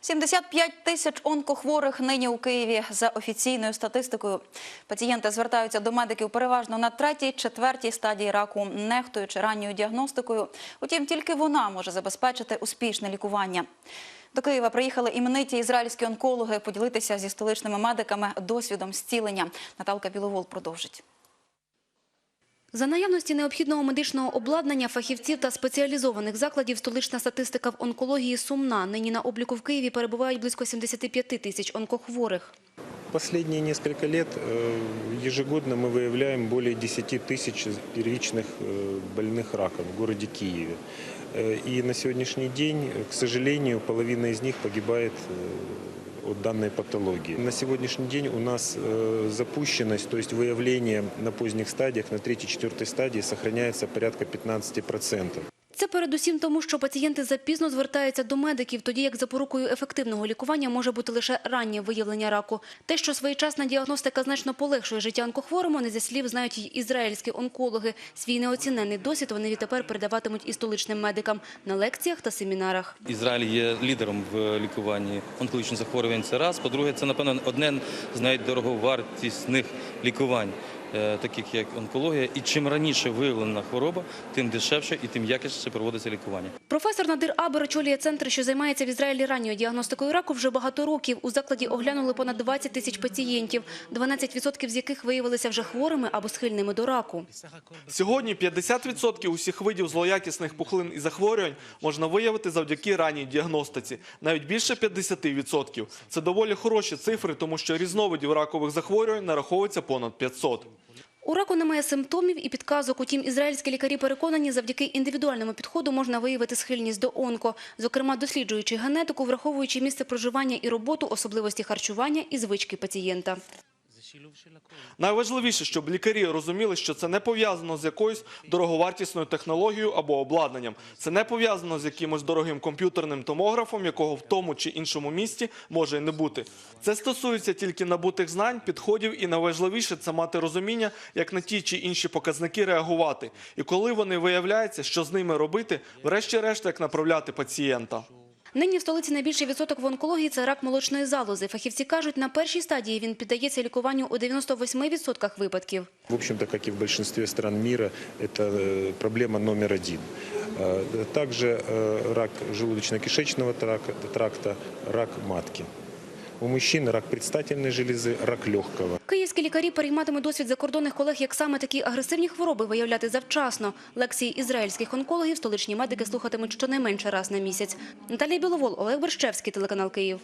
75 тисяч онкохворих нині у Києві за офіційною статистикою. Пацієнти звертаються до медиків переважно на третій, четвертій стадії раку, нехтуючи ранньою діагностикою. Утім, тільки вона може забезпечити успішне лікування. До Києва приїхали імениті ізраїльські онкологи поділитися зі столичними медиками досвідом зцілення. Наталка Біловол продовжить. За наявності необхідного медичного обладнання, фахівців та спеціалізованих закладів столична статистика в онкології сумна. Нині на обліку в Києві перебувають близько 75 тисяч онкохворих. Последние несколько лет э, ежегодно мы выявляем более 10 тысяч первичных э, больных раком в городе Киеве. Э, И на сегодняшний день, э, к сожалению, половина из них погибает э, данной патологии. На сегодняшний день у нас э, запущенность, то есть выявление на поздних стадиях, на третьей-четвертой стадии сохраняется порядка 15%. Це передусім тому, що пацієнти запізно звертаються до медиків, тоді як запорукою ефективного лікування може бути лише раннє виявлення раку. Те, що своєчасна діагностика значно полегшує життя онкохворому, не зі слів знають й ізраїльські онкологи. Свій неоціненний досвід вони відтепер передаватимуть і столичним медикам на лекціях та семінарах. Ізраїль є лідером в лікуванні онкологічних захворювань. Це раз. По-друге, це напевно одне з найдороговартісних лікувань, таких як онкологія. І чим раніше виявлена хвороба, тим дешевше і тим якісніше проводиться лікування. Професор Надир Абер очолює центр, що займається в Ізраїлі ранньою діагностикою раку вже багато років. У закладі оглянули понад 20 тисяч пацієнтів, 12% з яких виявилися вже хворими або схильними до раку. Сьогодні 50% усіх видів злоякісних пухлин і захворювань можна виявити завдяки ранній діагностиці. Навіть більше 50%. Це доволі хороші цифри, тому що різновидів ракових захворювань нараховується понад 500. У раку немає симптомів і підказок. Утім, ізраїльські лікарі переконані, завдяки індивідуальному підходу можна виявити схильність до онко, зокрема досліджуючи генетику, враховуючи місце проживання і роботу, особливості харчування і звички пацієнта. Найважливіше, щоб лікарі розуміли, що це не пов'язано з якоюсь дороговартісною технологією або обладнанням. Це не пов'язано з якимось дорогим комп'ютерним томографом, якого в тому чи іншому місті може і не бути. Це стосується тільки набутих знань, підходів, і найважливіше це мати розуміння, як на ті чи інші показники реагувати. І коли вони виявляються, що з ними робити, врешті-решт як направляти пацієнта. Нині в столиці найбільший відсоток в онкології – це рак молочної залози. Фахівці кажуть, на першій стадії він піддається лікуванню у 98% випадків. В общем-то, как и в большинстве стран мира, это э, проблема номер один. Э, Также э, рак желудочно-кишечного трака- тракта, рак матки. У мужчин рак предстательной железы, рак легкого. Київські лікарі перейматимуть досвід закордонних колег, як саме такі агресивні хвороби виявляти завчасно. Лекції ізраїльських онкологів столичні медики слухатимуть щонайменше раз на місяць. Наталія Біловол, Олег Борщевський, телеканал Київ.